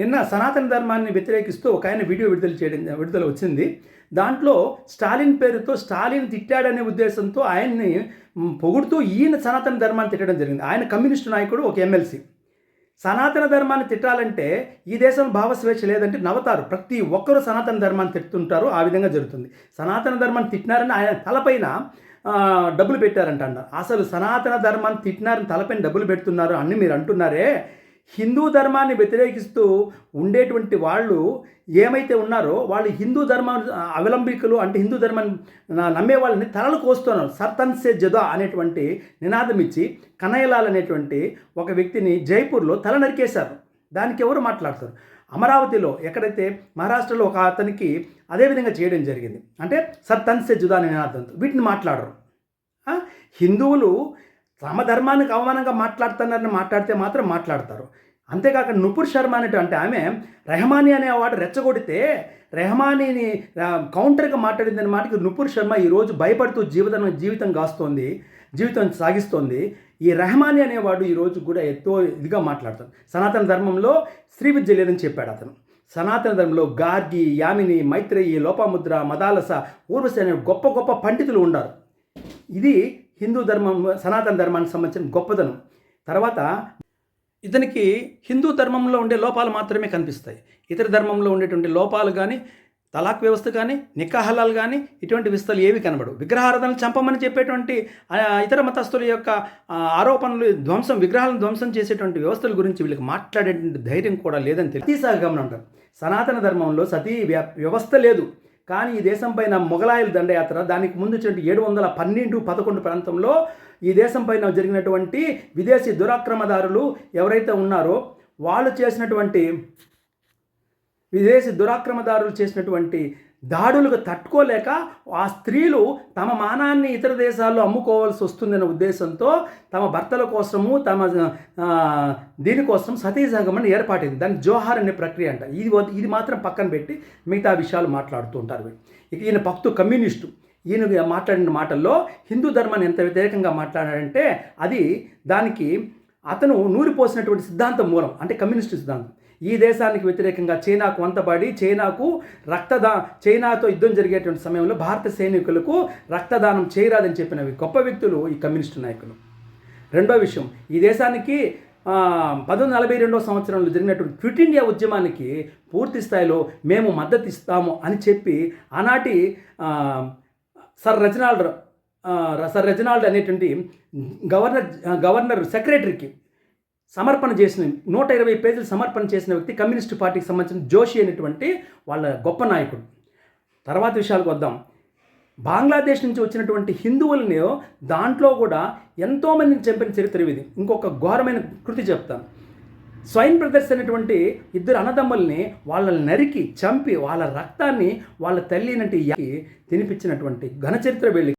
నిన్న సనాతన ధర్మాన్ని వ్యతిరేకిస్తూ ఒక ఆయన వీడియో విడుదల చేయడం విడుదల వచ్చింది. దాంట్లో స్టాలిన్ పేరుతో స్టాలిన్ తిట్టాడనే ఉద్దేశంతో ఆయన్ని పొగుడుతూ ఈయన సనాతన ధర్మాన్ని తిట్టడం జరిగింది. ఆయన కమ్యూనిస్టు నాయకుడు ఒక ఎమ్మెల్సీ. సనాతన ధర్మాన్ని తిట్టాలంటే ఈ దేశంలో భావస్వేచ్ఛ లేదంటే నవ్వుతారు. ప్రతి ఒక్కరూ సనాతన ధర్మాన్ని తిట్టుంటారు ఆ విధంగా జరుగుతుంది. సనాతన ధర్మాన్ని తిట్టినారని ఆయన తలపైన డబ్బులు పెట్టారంట అన్నారు అసలు సనాతన ధర్మాన్ని తిట్టినారని తలపైన డబ్బులు పెడుతున్నారు అని మీరు అంటున్నారే? హిందూ ధర్మాన్ని వ్యతిరేకిస్తూ ఉండేటువంటి వాళ్ళు ఏమైతే ఉన్నారో వాళ్ళు హిందూ ధర్మ అవలంబికులు అంటే హిందూ ధర్మాన్ని నమ్మే వాళ్ళని తలలు కోస్తున్నారు. సర్తన్ సే జదా అనేటువంటి నినాదం ఇచ్చి కనయలాల్ అనేటువంటి ఒక వ్యక్తిని జైపూర్లో తల నరికేశారు. దానికి ఎవరు మాట్లాడతారు? అమరావతిలో ఎక్కడైతే మహారాష్ట్రలో ఒక అతనికి అదేవిధంగా చేయడం జరిగింది. అంటే సర్తన్ సే జుదా నినాదంతో వీటిని మాట్లాడరు. హిందువులు తమ ధర్మానికి అవమానంగా మాట్లాడుతున్నారని మాట్లాడితే మాత్రం మాట్లాడతారు. అంతేకాక నుపుర్ శర్మ అనేటువంటి ఆమె రెహమానీ అనే వాడు రెచ్చగొడితే రెహమానీని కౌంటర్గా మాట్లాడిందని మాటకి నుపుర్ శర్మ ఈరోజు భయపడుతూ జీవితం జీవితం కాస్తోంది జీవితం సాగిస్తోంది. ఈ రెహమానీ అనేవాడు ఈరోజు కూడా ఎంతో ఇదిగా మాట్లాడతాడు. సనాతన ధర్మంలో స్త్రీ విద్య లేదని చెప్పాడు అతను. సనాతన ధర్మంలో గార్గి యామిని మైత్రేయి లోపాముద్ర మదాలస ఊర్వశి అనే గొప్ప గొప్ప పండితులు ఉన్నారు ఇది హిందూ ధర్మం సనాతన ధర్మానికి సంబంధించిన గొప్పదనం. తర్వాత ఇతనికి హిందూ ధర్మంలో ఉండే లోపాలు మాత్రమే కనిపిస్తాయి. ఇతర ధర్మంలో ఉండేటువంటి లోపాలు కానీ తలాక్ వ్యవస్థ కానీ నికాహలాలు కానీ ఇటువంటి వ్యవస్థలు ఏవి కనబడవు. విగ్రహారాధనలు చంపమని చెప్పేటువంటి ఇతర మతస్థుల యొక్క ఆరోపణలు ధ్వంసం విగ్రహాలను ధ్వంసం చేసేటువంటి వ్యవస్థల గురించి వీళ్ళకి మాట్లాడేటువంటి ధైర్యం కూడా లేదని తెలిసి సహగమనం అంటారు. సనాతన ధర్మంలో సతీ వ్యవస్థ లేదు. కానీ ఈ దేశం పైన మొఘలాయుల దండయాత్ర దానికి ముందు వచ్చినటువంటి ఏడు వందల పన్నెండు పదకొండు ప్రాంతంలో ఈ దేశం పైన జరిగినటువంటి విదేశీ దురాక్రమదారులు ఎవరైతే ఉన్నారో వాళ్ళు చేసినటువంటి విదేశీ దురాక్రమదారులు చేసినటువంటి దాడులకు తట్టుకోలేక ఆ స్త్రీలు తమ మానాన్ని ఇతర దేశాల్లో అమ్ముకోవాల్సి వస్తుందనే ఉద్దేశంతో తమ భర్తల కోసము తమ దీనికోసం సతీ సంగమని ఏర్పాటైంది. దాన్ని జోహార్ అనే ప్రక్రియ అంట. ఇది ఇది మాత్రం పక్కన పెట్టి మిగతా విషయాలు మాట్లాడుతూ ఉంటారు ఇక ఈయన భక్తు కమ్యూనిస్టు. ఈయన మాట్లాడిన మాటల్లో హిందూ ధర్మాన్ని ఎంత వ్యతిరేకంగా మాట్లాడాడంటే అది దానికి అతను నూరిపోసినటువంటి సిద్ధాంతం మూలం అంటే కమ్యూనిస్టు సిద్ధాంతం. ఈ దేశానికి వ్యతిరేకంగా చైనాకు వంతబడి చైనాకు రక్తదా చైనాతో యుద్ధం జరిగేటువంటి సమయంలో భారత సైనికులకు రక్తదానం చేయరాదని చెప్పిన గొప్ప వ్యక్తులు ఈ కమ్యూనిస్టు నాయకులు. రెండో విషయం ఈ దేశానికి పంతొమ్మిది నలభై రెండో సంవత్సరంలో జరిగినటువంటి క్విట్ ఇండియా ఉద్యమానికి పూర్తి స్థాయిలో మేము మద్దతు ఇస్తాము అని చెప్పి ఆనాటి సర్ రెజనాల్డ్ సర్ రెజనాల్డ్ అనేటువంటి గవర్నర్ గవర్నర్ సెక్రటరీకి సమర్పణ చేసిన నూట ఇరవై పేజీలు సమర్పణ చేసిన వ్యక్తి కమ్యూనిస్ట్ పార్టీకి సంబంధించిన జోషి అనేటువంటి వాళ్ళ గొప్ప నాయకుడు. తర్వాత విషయాలకు వద్దాం. బంగ్లాదేశ్ నుంచి వచ్చినటువంటి హిందువులని దాంట్లో కూడా ఎంతోమందిని చంపిన చరిత్ర ఇది. ఇంకొక ఘోరమైన కృతి చెప్తాను. స్వైన్ బ్రదర్స్ అనేటువంటి ఇద్దరు అన్నదమ్ముల్ని వాళ్ళని నరికి చంపి వాళ్ళ రక్తాన్ని వాళ్ళ తల్లి నటి తినిపించినటువంటి ఘన చరిత్ర వెళ్ళి